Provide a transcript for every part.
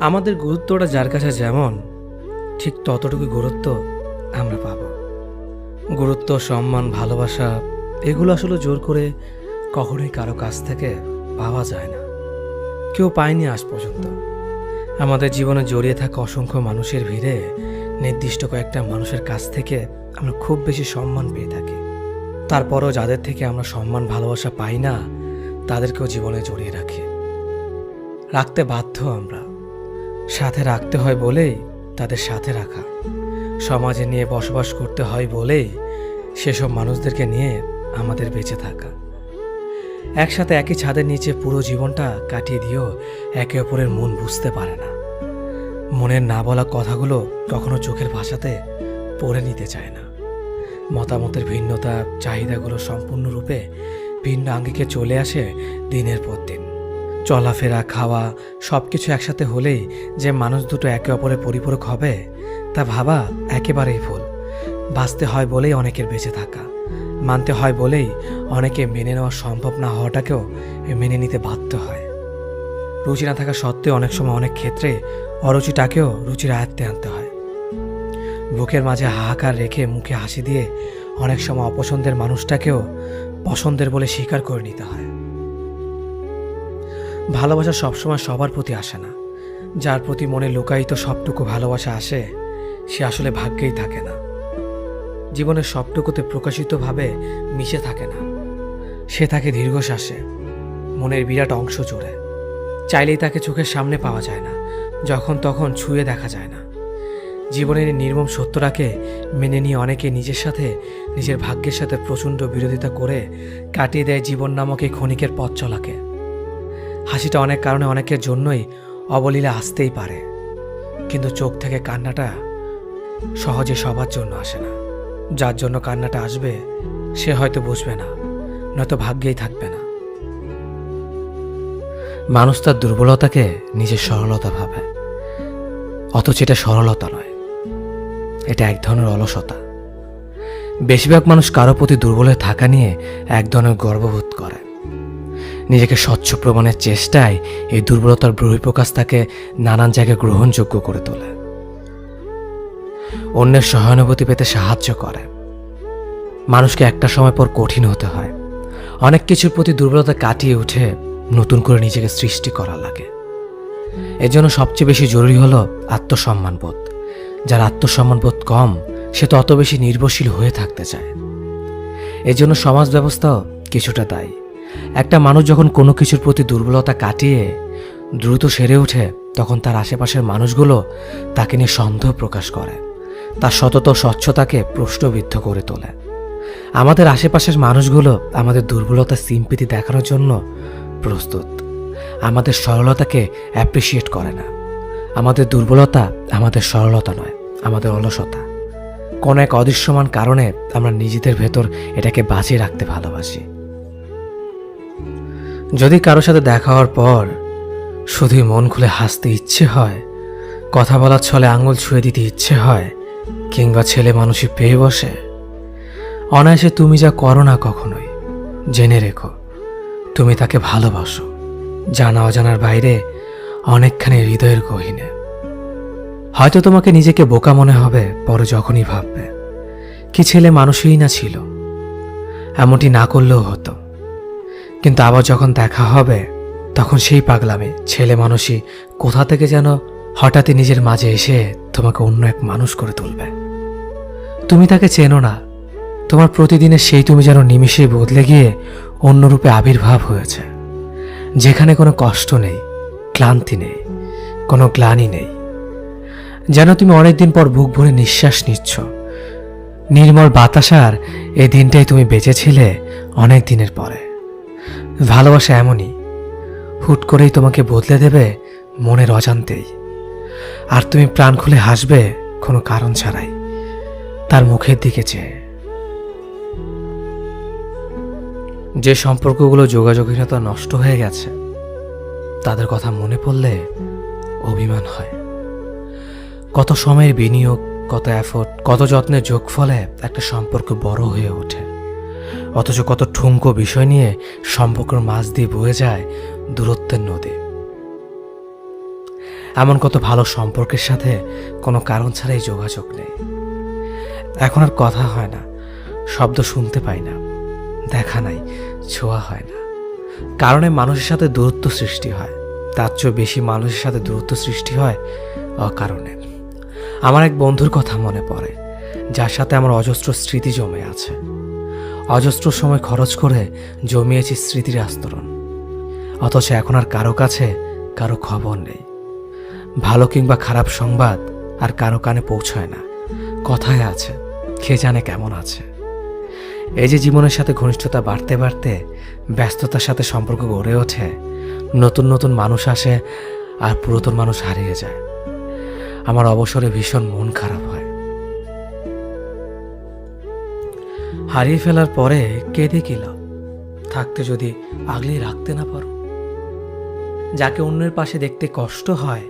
আমাদের গুরুত্বটা যার কাছে যেমন, ঠিক ততটুকু গুরুত্ব আমরা পাব। গুরুত্ব, সম্মান, ভালোবাসা, এগুলো আসলে জোর করে কখনোই কারও কাছ থেকে পাওয়া যায় না। কেউ পায়নি আজ পর্যন্ত। আমাদের জীবনে জড়িয়ে থাকা অসংখ্য মানুষের ভিড়ে নির্দিষ্ট কয়েকটা মানুষের কাছ থেকে আমরা খুব বেশি সম্মান পেয়ে থাকি। তারপরও যাদের থেকে আমরা সম্মান, ভালোবাসা পাই না, তাদেরকেও জীবনে জড়িয়ে রাখি। রাখতে বাধ্য আমরা। সাথে রাখতে হয় বলেই তাদের সাথে রাখা। সমাজে নিয়ে বসবাস করতে হয় বলেই সেসব মানুষদেরকে নিয়ে আমাদের বেঁচে থাকা। একসাথে একই ছাদের নিচে পুরো জীবনটা কাটিয়ে দিয়েও একে অপরের মন বুঝতে পারে না। মনের না বলা কথাগুলো কখনো চোখের ভাষাতে পড়ে নিতে চায় না। মতামতের ভিন্নতা, চাহিদাগুলো সম্পূর্ণরূপে ভিন্ন আঙ্গিকে চলে আসে দিনের পর দিন। চলাফেরা, খাওয়া সব কিছু একসাথে হলেই যে মানুষ দুটো একে অপরের পরিপূরক হবে, তা ভাবা একেবারেই ভুল। বাঁচতে হয় বলেই অনেকের বেঁচে থাকা। মানতে হয় বলেই অনেকে মেনে নেওয়া সম্ভব না হওয়াটাকেও মেনে নিতে বাধ্য হয়। রুচি না থাকা সত্ত্বেও অনেক সময় অনেক ক্ষেত্রে অরুচিটাকেও রুচির আয়ত্তে আনতে হয়। বুকের মাঝে হাহাকার রেখে মুখে হাসি দিয়ে অনেক সময় অপছন্দের মানুষটাকেও পছন্দের বলে স্বীকার করে নিতে হয়। ভালোবাসা সবসময় সবার প্রতি আসে না। যার প্রতি মনে লুকায়িত সবটুকু ভালোবাসা আসে, সে আসলে ভাগ্যেই থাকে না। জীবনের সবটুকুতে প্রকাশিতভাবে মিশে থাকে না। সে থাকে দীর্ঘশ্বাসে, মনের বিরাট অংশ জুড়ে। চাইলেই তাকে চোখের সামনে পাওয়া যায় না, যখন তখন ছুঁয়ে দেখা যায় না। জীবনের নির্মম সত্যটাকে মেনে নিয়ে অনেকে নিজের সাথে, নিজের ভাগ্যের সাথে প্রচণ্ড বিরোধিতা করে কাটিয়ে দেয় জীবন নামক এই ক্ষণিকের পথ চলাকে। হাসিটা অনেক কারণে অনেকের জন্যই অবলীলা আসতেই পারে। কিন্তু চোখ থেকে কান্নাটা সহজে সবার জন্য আসে না। যার জন্য কান্নাটা আসবে, সে হয়তো বুঝবে না, নয়তো ভাগ্যেই থাকবে না। মানুষ তার দুর্বলতাকে নিজের সরলতা ভাবে। অথচ এটা সরলতা নয়, এটা এক ধরনের অলসতা। বেশিরভাগ মানুষ কারও প্রতি দুর্বল থাকা নিয়ে এক ধরনের গর্ববোধ করে। নিজেকে স্বচ্ছ প্রমাণের চেষ্টায় এই দুর্বলতার বহিঃপ্রকাশ তাকে নানান জায়গায় গ্রহণযোগ্য করে তোলে। অন্যের সহানুভূতি পেতে সাহায্য করে। মানুষকে একটা সময় পর কঠিন হতে হয়। অনেক কিছুর প্রতি দুর্বলতা কাটিয়ে উঠে নতুন করে নিজেকে সৃষ্টি করা লাগে। এর জন্য সবচেয়ে বেশি জরুরি হলো আত্মসম্মানবোধ যার আত্মসম্মানবোধ কম, সে তত বেশি নির্ভরশীল হয়ে থাকতে চায়। এজন্য সমাজ ব্যবস্থাও কিছুটা দায়ী। একটা মানুষ যখন কোনো কিছুর প্রতি দুর্বলতা কাটিয়ে দ্রুত সেরে ওঠে, তখন তার আশেপাশের মানুষগুলো তাকে নিয়ে সন্দেহ প্রকাশ করে। তার সতত স্বচ্ছতাকে প্রশ্নবিদ্ধ করে তোলে। আমাদের আশেপাশের মানুষগুলো আমাদের দুর্বলতা সিম্পিতি দেখানোর জন্য প্রস্তুত। আমাদের সরলতাকে অ্যাপ্রিসিয়েট করে না। আমাদের দুর্বলতা আমাদের সরলতা নয়, আমাদের অলসতা। কোনো এক অদৃশ্যমান কারণে আমরা নিজেদের ভেতর এটাকে বাঁচিয়ে রাখতে ভালোবাসি। যদি কারোর সাথে দেখা হওয়ার পর শুধুই মন খুলে হাসতে ইচ্ছে হয়, কথা বলার ছলে আঙুল ছুঁয়ে দিতে ইচ্ছে হয়, কিংবা ছেলে মানুষই পেয়ে বসে, অনায়াসে তুমি যা করো না কখনোই, জেনে রেখো, তুমি তাকে ভালোবাসো, জানা অজানার বাইরে অনেকখানি হৃদয়ের গহীনে। হয়তো তোমাকে নিজেকে বোকা মনে হবে, পরে যখনই ভাববে, কি ছেলে মানুষই না ছিল, এমনটি না করলেও হতো। কিন্তু আবার যখন দেখা হবে, তখন সেই পাগলামে ছেলে মানুষই কোথা থেকে যেন হঠাৎই নিজের মাঝে এসে তোমাকে অন্য এক মানুষ করে তুলবে। তুমি তাকে চেনো না। তোমার প্রতিদিনের সেই তুমি যেন নিমিষেই বদলে গিয়ে অন্যরূপে আবির্ভাব হয়েছে। যেখানে কোনো কষ্ট নেই, ক্লান্তি নেই, কোনো গ্লানি নেই। যেন তুমি অনেকদিন পর বুক ভরে নিঃশ্বাস নিচ্ছ। নির্মল বাতাসার এই দিনটাই তুমি বেঁচেছিলে অনেক দিনের পরে। ভালোবাসা এমনই। হুট করেই তোমাকে বদলে দেবে মনের অজান্তেই। আর তুমি প্রাণ খুলে হাসবে কোনো কারণ ছাড়াই। তার মুখের দিকে চেয়ে। যে সম্পর্কগুলো যোগাযোগহীনতা নষ্ট হয়ে গেছে, তাদের কথা মনে পড়লে অভিমান হয়। কত সময়ের বিনিয়োগ, কত এফোর্ট কত যত্নের যোগফলে একটা সম্পর্ক বড় হয়ে ওঠে। অথচ কত ঠুঙ্কো বিষয় নিয়ে সম্পর্কের মাঝ দিয়ে বয়ে যায় দূরত্বের নদী। এমন কত ভালো সম্পর্কের সাথে কোনো কারণ ছাড়াই যোগাযোগ নেই। এখন আর কথা হয় না, শব্দ শুনতে পাই না, দেখা নাই, ছোঁয়া হয় না। কারণে মানুষের সাথে দূরত্ব সৃষ্টি হয়, তার চেয়েও বেশি মানুষের সাথে দূরত্ব সৃষ্টি হয় অকারণে। আমার এক বন্ধুর কথা মনে পড়ে, যার সাথে আমার অজস্র স্মৃতি জমে আছে। অজস্র সময় খরচ করে জমিয়েছি স্মৃতির আস্তরণ। অথচ এখন আর কারও কাছে কারও খবর নেই। ভালো কিংবা খারাপ সংবাদ আর কারও কানে পৌঁছায় না। কথায় আছে, কে জানে কেমন আছে। এই যে জীবনের সাথে ঘনিষ্ঠতা বাড়তে বাড়তে, ব্যস্ততার সাথে সম্পর্ক গড়ে ওঠে, নতুন নতুন মানুষ আসে আর পুরাতন মানুষ হারিয়ে যায়। আমার অবসরে ভীষণ মন খারাপ হয়। হারিয়ে ফেলার পরে কেঁদে কি লাভ? থাকতে যদি আগলে রাখতে না পারো? যাকে অন্যের পাশে দেখতে কষ্ট হয়,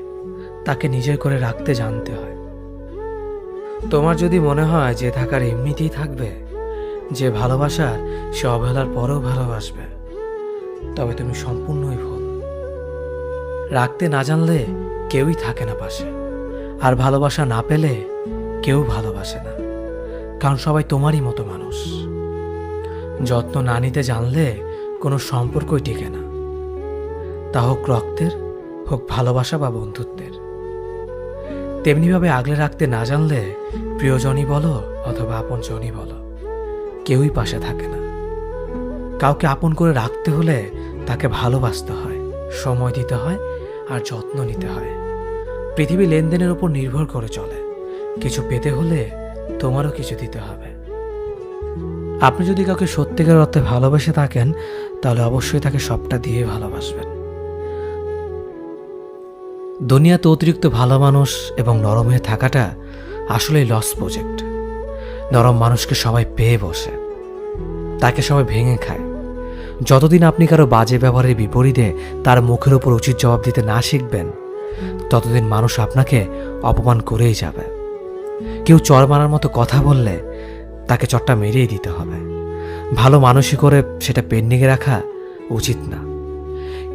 তাকে নিজের করে রাখতে জানতে হয়। তোমার যদি মনে হয় যে থাকার এমনিতেই থাকবে, যে ভালোবাসার সে অবহেলার পরেও ভালোবাসবে, তবে তুমি সম্পূর্ণই ভুল। রাখতে না জানলে কেউই থাকে না পাশে, আর ভালোবাসা না পেলে কেউ ভালোবাসে না। কারণ সবাই তোমারই মতো মানুষ। যত্ন না নিতে জানলে কোনো সম্পর্কই টিকে না। তা হোক রক্তের, হোক ভালোবাসা বা বন্ধুত্বের। তেমনিভাবে আগলে রাখতে না জানলে প্রিয়জনই বলো অথবা আপনজনই বলো। কেউই পাশে থাকে না। কাউকে আপন করে রাখতে হলে তাকে ভালোবাসতে হয়, সময় দিতে হয় আর যত্ন নিতে হয়। পৃথিবী লেনদেনের উপর নির্ভর করে চলে। কিছু পেতে হলে তোমারও কিছু দিতে হবে। আপনি যদি কাউকে সত্যিকার অর্থে ভালোবেসে থাকেন, তাহলে অবশ্যই তাকে সবটা দিয়ে ভালোবাসবেন। দুনিয়াতে অতিরিক্ত ভালো মানুষ এবং নরম হয়ে থাকাটা আসলেই লস প্রজেক্ট নরম মানুষকে সবাই পেয়ে বসে। তাকে সবাই ভেঙে খায়। যতদিন আপনি কারও বাজে ব্যবহারের বিপরীতে তার মুখের উপর উচিত জবাব দিতে না শিখবেন, ততদিন মানুষ আপনাকে অপমান করেই যাবে। কেউ চর মারার মতো কথা বললে তাকে চটটা মেরেই দিতে হবে। ভালো মানুষই করে সেটা পেন্ডিংয়ে রাখা উচিত না।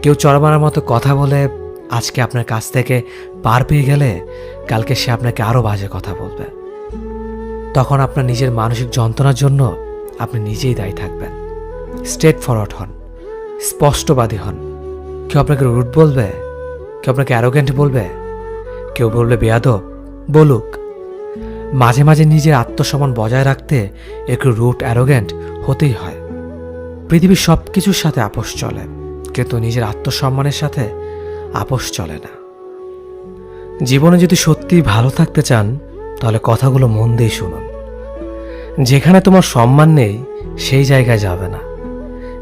কেউ চর মারার মতো কথা বলে আজকে আপনার কাছ থেকে পার পেয়ে গেলে কালকে সে আপনাকে আরও বাজে কথা বলবে। তখন আপনার নিজের মানসিক যন্ত্রণার জন্য আপনি নিজেই দায়ী থাকবেন। স্ট্রেট ফরওয়ার্ড হন, স্পষ্টবাদী হন। কেউ আপনাকে রুট বলবে, কেউ আপনাকে অ্যারোগেন্ট বলবে, কেউ বলবে বেয়াদব, বলুক। মাঝে মাঝে নিজের আত্মসম্মান বজায় রাখতে একটু রুট অ্যারোগেন্ট হতেই হয়। পৃথিবীর সব কিছুর সাথে আপোষ চলে, কিন্তু নিজের আত্মসম্মানের সাথে আপোষ চলে না। জীবনে যদি সত্যিই ভালো থাকতে চান, তাহলে কথাগুলো মন দিয়ে শুনুন। যেখানে তোমার সম্মান নেই, সেই জায়গায় যাবে না।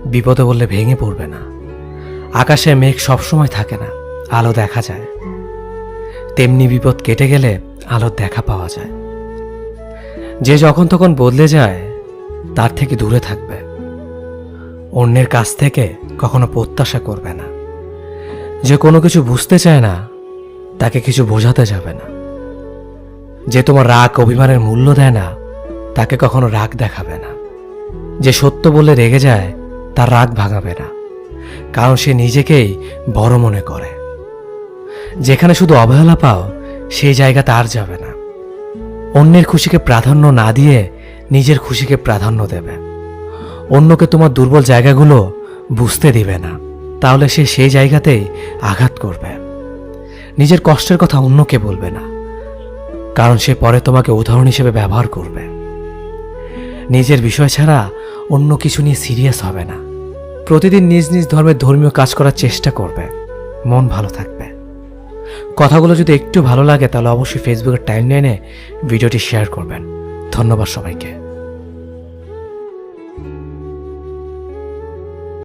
বিপদে বললে ভেঙে পড়বে না। আকাশে মেঘ সবসময় থাকে না, আলো দেখা যায়। তেমনি বিপদ কেটে গেলে আলোর দেখা পাওয়া যায়। যে যখন তখন বদলে যায়, তার থেকে দূরে থাকবে। অন্যের কাছ থেকে কখনো প্রত্যাশা করবে না। যে কোনো কিছু বুঝতে চায় না, তাকে কিছু বোঝাতে যাবে না। যে তোমার রাগ অভিমানের মূল্য দেয় না, তাকে কখনো রাগ দেখাবে না। যে সত্য বলে রেগে যায়, তার রাগ ভাঙাবে না। কারণ সে নিজেকেই বড় মনে করে। যেখানে শুধু অবহেলা পাও, সেই জায়গা তার যাবে না। অন্যের খুশিকে প্রাধান্য না দিয়ে নিজের খুশিকে প্রাধান্য দেবে। অন্যকে তোমার দুর্বল জায়গাগুলো বুঝতে দিবে না। তাহলে সে সেই জায়গাতেই আঘাত করবে। নিজের কষ্টের কথা অন্যকে বলবে না। কারণ সে পরে তোমাকে উদাহরণ হিসেবে ব্যবহার করবে। নিজের বিষয় ছাড়া অন্য কিছু নিয়ে সিরিয়াস হবে না। প্রতিদিন নিজ নিজ ধর্মের ধর্মীয় কাজ করার চেষ্টা করবে। মন ভালো থাকবে। কথাগুলো যদি একটু ভালো লাগে, তাহলে অবশ্যই ফেসবুকের টাইম লাইনে ভিডিওটি শেয়ার করবেন। ধন্যবাদ সবাইকে।